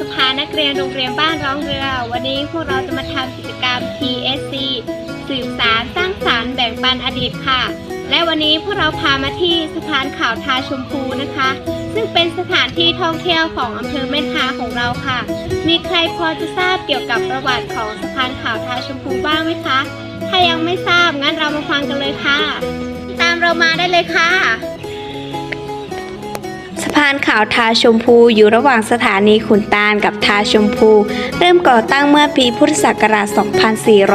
สภานักเรียนโรงเรียนบ้านร้องเรือ วันนี้พวกเราจะมาทำกิจกรรม TSC สืบสารสร้างสารรค์แบ่งปันอดีตค่ะ และวันนี้พวกเราพามาที่สะพานข่าวทาชมพูนะคะ ซึ่งเป็นสถานที่ท่องเที่ยวของอำเภอแม่ทาของเราค่ะ มีใครพอจะทราบเกี่ยวกับประวัติของสะพานข่าวทาชมพูบ้างไหมคะ ถ้ายังไม่ทราบงั้นเรามาฟังกันเลยค่ะ ตามเรามาได้เลยค่ะ พานขาวทาชมพูอยู่ระหว่างสถานีขุนตาลกับทาชมพู เริ่มก่อตั้งเมื่อปีพุทธศักราช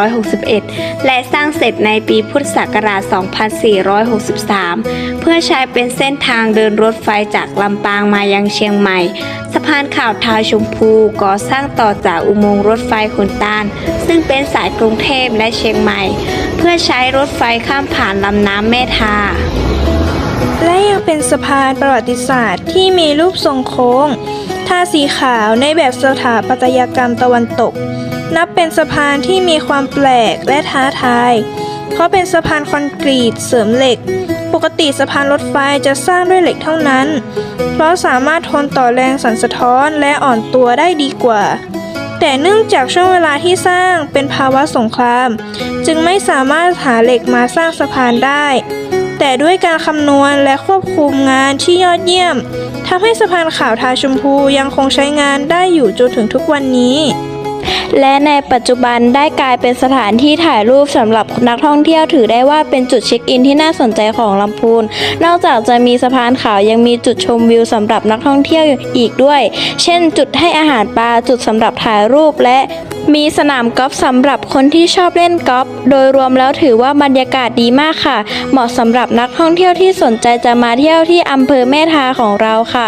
2461 และสร้างเสร็จในปีพุทธศักราช 2463 เพื่อใช้เป็นเส้นทางเดินรถไฟจากลำปางมายังเชียงใหม่ สะพานข่าวทาชมพูก่อสร้างต่อจากอุโมงค์รถไฟขุนตาล ซึ่งเป็นสายกรุงเทพและเชียงใหม่ เพื่อใช้รถไฟข้ามผ่านลำน้ำแม่ทา และยังเป็นสะพานประวัติศาสตร์ที่มีรูปทรงโค้ง ทาสีขาวในแบบสถาปัตยกรรมตะวันตก นับเป็นสะพานที่มีความแปลกและท้าทาย เพราะเป็นสะพานคอนกรีตเสริมเหล็ก ปกติสะพานรถไฟจะสร้างด้วยเหล็กเท่านั้น เพราะสามารถทนต่อแรงสั่นสะท้อนและอ่อนตัวได้ดีกว่าแต่เนื่องจากช่วงเวลาที่สร้างเป็นภาวะสงคราม จึงไม่สามารถหาเหล็กมาสร้างสะพานได้ แต่ด้วยการคำนวณและควบคุมงานที่ยอดเยี่ยมทำให้สะพานขาวทาชมพูยังคงใช้งานได้อยู่จนถึงทุกวันนี้ และในปัจจุบันได้กลายเป็นสถานที่ถ่ายรูปสำหรับนักท่องเที่ยวถือได้ว่าเป็นจุดเช็คอินที่น่าสนใจของลำพูน นอกจากจะมีสะพานขาวยังมีจุดชมวิวสำหรับนักท่องเที่ยวอีกด้วย เช่น จุดให้อาหารปลาจุดสำหรับถ่ายรูปและ มีสนามกอล์ฟสำหรับคนที่ชอบเล่นกอล์ฟ โดยรวมแล้วถือว่าบรรยากาศดีมากค่ะ เหมาะสำหรับนักท่องเที่ยวที่สนใจจะมาเที่ยวที่อำเภอแม่ทาของเราค่ะ